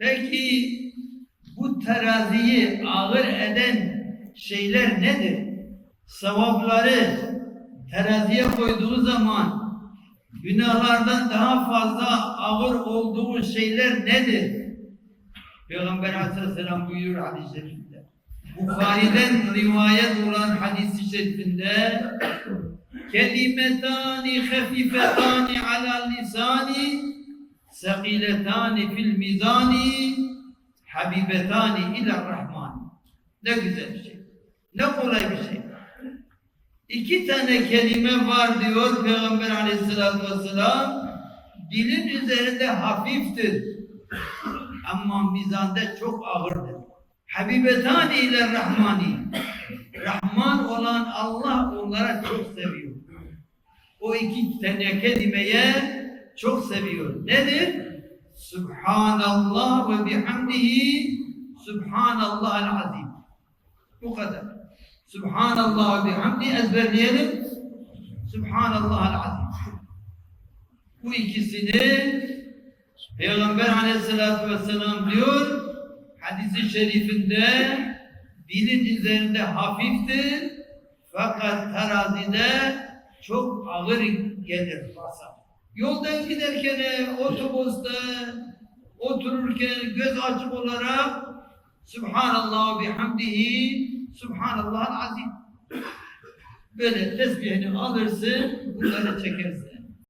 Peki bu teraziyi ağır eden şeyler nedir? Sevapları teraziye koyduğu zaman günahlardan daha fazla ağır olduğu şeyler nedir? Peygamber aleyhisselam buyuruyor hadis-i şerifinde. Bukhari'den rivayet olan hadis-i şerifinde kelimetani hafifetani ala lisani sekiletani fil mizani habibetani ila rahman. Ne güzel bir şey. Ne kolay bir şey. İki tane kelime var diyor Peygamber aleyhissalatü vesselam. Dilin üzerinde hafiftir. Ama mizanda çok ağırdır. Habibetani ile Rahmani. Rahman olan Allah onlara çok seviyor. O iki tane kelimeye çok seviyor. Nedir? Subhanallah ve bihamdihi Subhanallah el azim. Bu kadar. Subhanallah ve bihamdi ezberleyelim. Subhanallah el azim. Bu ikisini Peygamber aleyhissalatü vesselam diyor hadisi şerifinde dilin üzerinde hafiftir fakat terazide çok ağır gelir basar. Yoldan giderken otobüste otururken göz açık olarak Subhanallah ve bihamdihi Subhanallah azim. Böyle tesbihini alırsın, bunları çekersin.